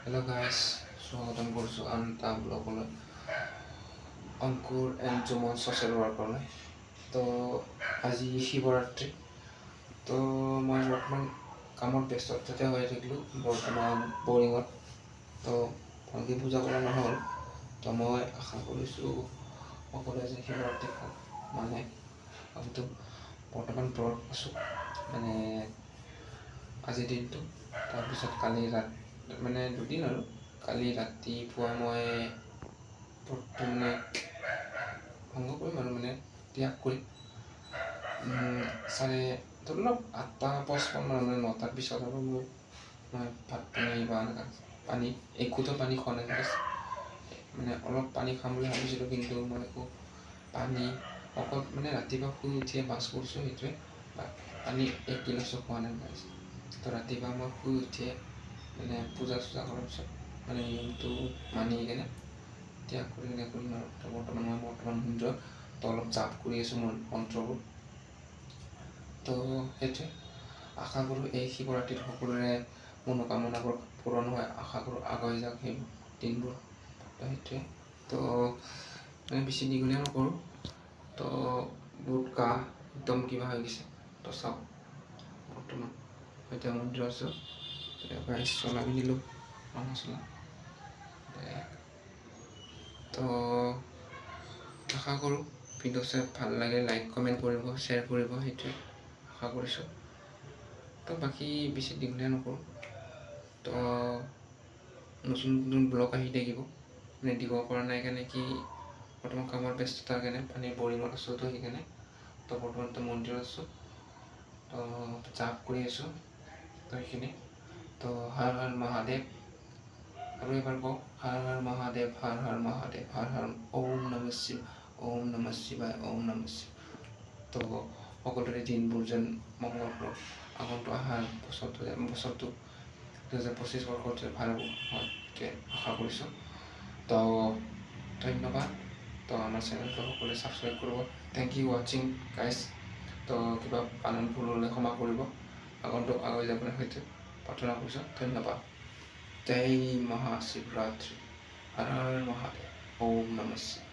Hello' guys স্বাগতম কৰিছোঁ আন এটা ব্লগলৈ অংকুৰ এণ্ড জুমন ছ'চিয়েল ৱৰ্কলৈ তো আজি শিৱৰাত্ৰি। তো মই বৰ্তমান কামত ব্যস্ততাতে হৈ থাকিলোঁ, বৰ্তমান বৰিঙত তো। ভালকৈ পূজা কৰা নহ'ল। তো মই আশা কৰিছোঁ সকলোৱে যে শিৱৰাত্ৰি মানে আমিতো বৰ্তমান ব্ৰত আছোঁ। মানে আজিৰ দিনটো, তাৰপিছত কালি ৰাত মানে দুদিন আৰু কালি ৰাতিপুৱা মই মানে ভংগ কৰিম আৰু মানে ত্যাগ কৰিম চাৰে ধৰি লওক আঠটা পঁচপন্ন মানে নটাৰ পিছত আৰু মই মই ভাত পানী বা পানী একোতো পানী খোৱা নাই মানে অলপ পানী খাম বুলি ভাবিছিলোঁ কিন্তু মই একো পানী অকল মানে ৰাতিপুৱা শুই উঠিয়ে বাছ কৰিছোঁ সেইটোৱে পানী এক গিলাচো খোৱা নাই guys। তো ৰাতিপুৱা মই শুই উঠিয়ে মানে পূজা চূজা কৰাৰ পিছত মানে নিয়মটো মানি কেনে ত্যাগ কৰি কেনে কৰিম আৰু বৰ্তমান মই বৰ্তমান মন্দিৰত তো অলপ জাপ কৰি আছোঁ মোৰ মন্ত্ৰবোৰ তো সেইটোৱে আশা কৰোঁ এই শিৱৰাত্ৰিত সকলোৰে মনোকামনাবোৰ পূৰণ হয়, আশা কৰোঁ আগুৱাই যাওক সেই দিনবোৰ তো সেইটোৱে তো মানে বেছি দীঘলীয়া নকৰোঁ তো বহুত গা একদম কিবা হৈ গৈছে, তো চাওক বৰ্তমান এতিয়া মন্দিৰত আছোঁ এবাৰ চলা পিন্ধিলোঁ ৰঙা চলা। তো আশা কৰোঁ ভিডিঅ' চাই ভালো লাগে লাইক কমেণ্ট কৰিব শ্বেয়াৰ কৰিব সেইটোৱে আশা কৰিছোঁ তো বাকী বেছি দীঘলীয়া নকৰোঁ। তো নতুন নতুন ব্লগ আহি থাকিব। মানে দিব পৰা নাই কাৰণে কি, বৰ্তমান কামৰ ব্যস্ততাৰ কাৰণে মানে বৰিঙত আছোঁ তো সেইকাৰণে। তো বৰ্তমানতো মন্দিৰত আছোঁ। তো জাপ কৰি আছোঁ। তো সেইখিনি। তো হৰ মহাদেৱ আৰু এবাৰ কওঁ হৰ হৰ মহাদেৱ হৰ হৰ মহাদেৱ হৰ হৰ ওম নম শিৱ ওম নম শিৱায় ওম নম শিৱ তো সকলোৰে দিনবোৰ যেন মংগল কৰক আগন্তুক অহা বছৰটো বছৰটো দুহেজাৰ পঁচিছ বৰ্ষত যে ভালো হয় আশা কৰিছোঁ তো ধন্যবাদ। তো আমাৰ চেনেলটো সকলোৱে ছাবস্ক্ৰাইব কৰিব থেংক ইউ ৱাচিং গাইজ তো কিবা বানান ভুল হ'লে ক্ষমা কৰিব আগন্তুক আগুৱাই যাবলৈ সৈতে প্ৰাৰ্থনা কৰিছোঁ ধন্যবাদ জয় মহাশিৱৰাত্ৰি হৰ হৰ মহাদেৱ ওম নম শিৱায়